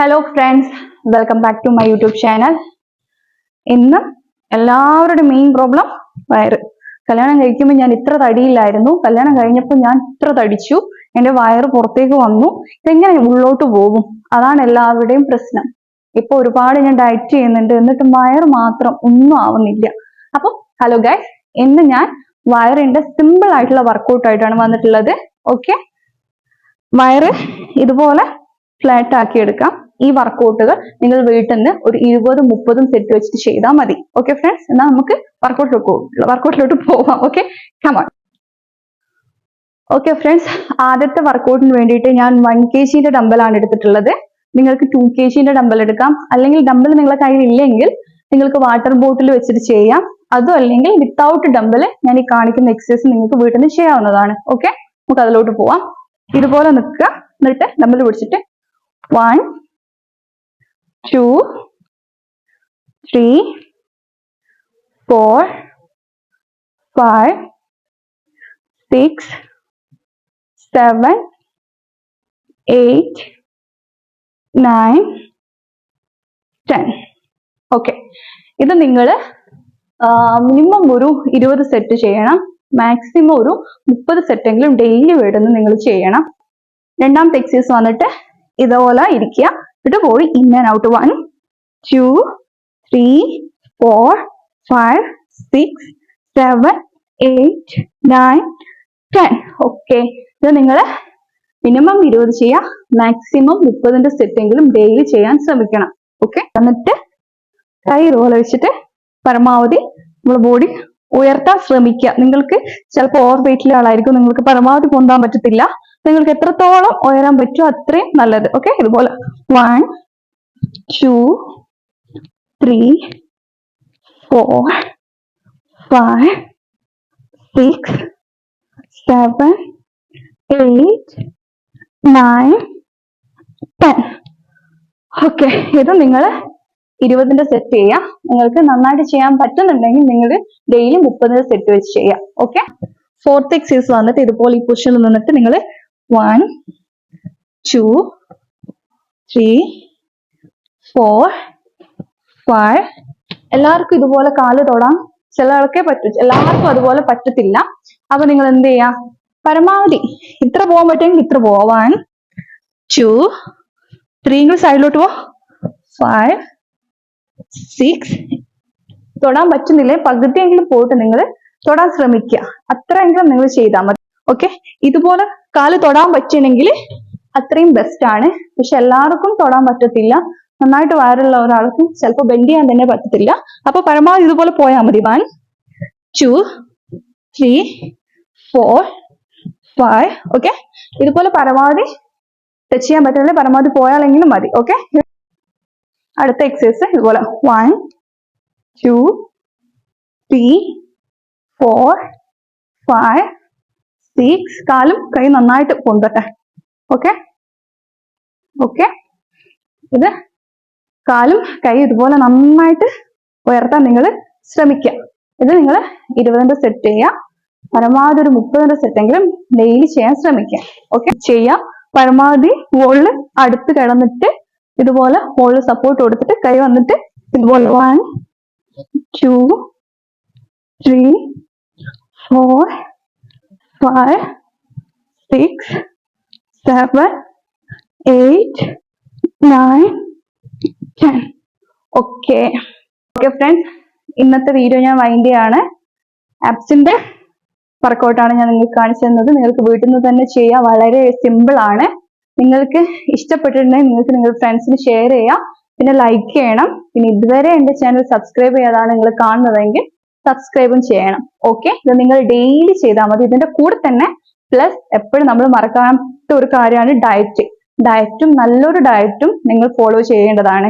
Hello friends welcome back to my YouTube channel ഇന്ന് എല്ലാവരുടെ main problem വയറ്. കല്യാണം കഴിക്കുമ്പോൾ ഞാൻ ഇത്ര തടിയില്ലായിരുന്നു. കല്യാണം കഴിഞ്ഞപ്പോൾ ഞാൻ ഇത്ര തടിച്ചു. എന്റെ വയറ് പുറത്തേക്ക് വന്നു. ഇതെങ്ങനെ ഉള്ളോട്ട് പോകും? അതാണ് എല്ലാവരുടെയും പ്രശ്നം. ഇപ്പൊ ഒരുപാട് ഞാൻ ഡയറ്റ് ചെയ്യുന്നുണ്ട്. എന്നിട്ടും വയറ് മാത്രം ഒന്നും ആവുന്നില്ല. അപ്പം ഹലോ ഗൈസ് ഇന്ന് ഞാൻ വയറിന്റെ സിമ്പിൾ ആയിട്ടുള്ള വർക്കൗട്ട് ആയിട്ടാണ് വന്നിട്ടുള്ളത്. ഓക്കെ വയറ് ഇതുപോലെ ഫ്ലാറ്റ് ആക്കി എടുക്കാം. ഈ വർക്കൗട്ടുകൾ നിങ്ങൾ വീട്ടിൽ നിന്ന് ഒരു ഇരുപതും മുപ്പതും സെറ്റ് വെച്ചിട്ട് ചെയ്താൽ മതി. ഓക്കെ ഫ്രണ്ട്സ് എന്നാൽ നമുക്ക് വർക്കൗട്ടിലോട്ട് വർക്കൗട്ടിലോട്ട് പോവാം. ഓക്കെ കമാൺ ഓക്കെ ഫ്രണ്ട്സ് ആദ്യത്തെ വർക്കൗട്ടിന് വേണ്ടിയിട്ട് ഞാൻ വൺ കെ ജിന്റെ ഡമ്പലാണ് എടുത്തിട്ടുള്ളത്. നിങ്ങൾക്ക് ടു കെ ജിന്റെ ഡമ്പൽ എടുക്കാം. അല്ലെങ്കിൽ ഡമ്പൽ നിങ്ങളുടെ കയ്യിൽ ഇല്ലെങ്കിൽ നിങ്ങൾക്ക് വാട്ടർ ബോട്ടിൽ വെച്ചിട്ട് ചെയ്യാം. അതും അല്ലെങ്കിൽ വിത്തൗട്ട് ഡമ്പൽ ഞാൻ ഈ കാണിക്കുന്ന എക്സസൈസ് നിങ്ങൾക്ക് വീട്ടിൽ നിന്ന് ചെയ്യാവുന്നതാണ്. ഓക്കെ നമുക്ക് അതിലോട്ട് പോവാം. ഇതുപോലെ നിൽക്കുക. എന്നിട്ട് ഡമ്പൽ പിടിച്ചിട്ട് one two three, four, five, six, seven, eight, nine, ten okay ഇത് നിങ്ങൾ മിനിമം ഒരു ഇരുപത് സെറ്റ് ചെയ്യണം. മാക്സിമം ഒരു മുപ്പത് സെറ്റെങ്കിലും ഡെയിലി വീടുന്ന് നിങ്ങൾ ചെയ്യണം. രണ്ടാമത്തെ എക്സസൈസ് വന്നിട്ട് ഇതുപോലെ ഇരിക്കുക. എന്നിട്ട് പോയി in and out one two three four five six seven eight nine ten okay ഇത് നിങ്ങൾ മിനിമം ഇരുപത് ചെയ്യുക മാക്സിമം മുപ്പതിന്റെ സെറ്റെങ്കിലും ഡെയിലി ചെയ്യാൻ ശ്രമിക്കണം. ഓക്കെ എന്നിട്ട് കൈ റോൾ വെച്ചിട്ട് പരമാവധി നമ്മുടെ ബോഡി ഉയർത്താൻ ശ്രമിക്കുക. നിങ്ങൾക്ക് ചിലപ്പോൾ ഓവർ വെയിറ്റിലെ ആളായിരിക്കും നിങ്ങൾക്ക് പരമാവധി പൊന്താൻ പറ്റത്തില്ല. നിങ്ങൾക്ക് എത്രത്തോളം ഉയരാൻ പറ്റുമോ അത്രയും നല്ലത്. ഓക്കെ ഇതുപോലെ. One two three four five six seven eight nine ten okay ഇത് നിങ്ങൾ ഇരുപതിന്റെ സെറ്റ് ചെയ്യാം നിങ്ങൾക്ക് നന്നായിട്ട് ചെയ്യാൻ പറ്റുന്നുണ്ടെങ്കിൽ നിങ്ങൾ ഡെയിലി മുപ്പതിന്റെ സെറ്റ് വെച്ച് ചെയ്യാം ഓക്കെ ഫോർത്ത് എക്സസൈസ് വന്നിട്ട് ഇതുപോലെ ഈ പൊസിഷനിൽ നിന്നിട്ട് നിങ്ങൾ one two three four five എല്ലാവർക്കും ഇതുപോലെ കാൽ തൊടാം. ചില പറ്റും എല്ലാവർക്കും അതുപോലെ പറ്റത്തില്ല. അപ്പൊ നിങ്ങൾ എന്ത് ചെയ്യാ? പരമാവധി ഇത്ര പോകാൻ പറ്റുമെങ്കിൽ ഇത്ര പോവാൻ ടു ത്രീ സൈഡിലോട്ട് പോ. ഫൈവ് സിക്സ് തൊടാൻ പറ്റുന്നില്ലേ? പകുതിയെങ്കിലും പോയിട്ട് നിങ്ങൾ തൊടാൻ ശ്രമിക്കുക. അത്രയെങ്കിലും നിങ്ങൾ ചെയ്താൽ മതി. ഓക്കെ ഇതുപോലെ കാൽ തൊടാൻ പറ്റണമെങ്കിൽ അത്രയും ബെസ്റ്റ് ആണ്. പക്ഷെ എല്ലാവർക്കും തൊടാൻ പറ്റത്തില്ല. നന്നായിട്ട് വയറുള്ള ഒരാൾക്കും ചിലപ്പോൾ ബെൻഡ് ചെയ്യാൻ തന്നെ പറ്റത്തില്ല. അപ്പൊ പരമാവധി ഇതുപോലെ പോയാൽ മതി. One two three four five okay ഇതുപോലെ പരമാവധി ടച്ച് ചെയ്യാൻ പറ്റുന്നില്ല പരമാവധി പോയാലെങ്കിലും മതി ഓക്കെ അടുത്ത എക്സസൈസ് ഇതുപോലെ. One two three four five six കാലും കൈ നന്നായിട്ട് പൊന്തട്ടെ. ഓക്കെ ഓക്കെ ഇത് കാലും കൈ ഇതുപോലെ നന്നായിട്ട് ഉയർത്താൻ നിങ്ങൾ ശ്രമിക്കുക. ഇത് നിങ്ങൾ ഇരുപതിന്റെ സെറ്റ് ചെയ്യുക. പരമാവധി ഒരു മുപ്പതിന്റെ സെറ്റെങ്കിലും ഡെയിലി ചെയ്യാൻ ശ്രമിക്കുക. ഓക്കെ ചെയ്യാം പരമാവധി വോളിൽ അടുത്ത് കിടന്നിട്ട് ഇതുപോലെ വോളിൽ സപ്പോർട്ട് കൊടുത്തിട്ട് കൈ വന്നിട്ട് ഇതുപോലെ one two three four five six, seven, eight, nine, ten. Okay okay friends ഇന്നത്തെ വീഡിയോ ഞാൻ വൈൻഡ് ചെയ്യാണ്. ആപ്സിന്റെ വർക്കൗട്ടാണ് ഞാൻ നിങ്ങൾക്ക് കാണിച്ചു തന്നത്. നിങ്ങൾക്ക് വീട്ടിൽ നിന്ന് തന്നെ ചെയ്യാം. വളരെ സിമ്പിൾ ആണ്. നിങ്ങൾക്ക് ഇഷ്ടപ്പെട്ടിട്ടുണ്ടെങ്കിൽ നിങ്ങൾക്ക് നിങ്ങളുടെ ഫ്രണ്ട്സിന് ഷെയർ ചെയ്യാം. പിന്നെ ലൈക്ക് ചെയ്യണം. പിന്നെ ഇതുവരെ എന്റെ ചാനൽ സബ്സ്ക്രൈബ് ചെയ്യാതാണ് നിങ്ങൾ കാണുന്നതെങ്കിൽ സബ്സ്ക്രൈബും ചെയ്യണം. ഓക്കെ ഇത് നിങ്ങൾ ഡെയിലി ചെയ്താൽ മതി. ഇതിന്റെ കൂടെ തന്നെ പ്ലസ് എപ്പോഴും നമ്മൾ മറക്കാത്ത ഒരു കാര്യമാണ് ഡയറ്റ് ഡയറ്റും നല്ലൊരു ഡയറ്റും നിങ്ങൾ ഫോളോ ചെയ്യേണ്ടതാണ്.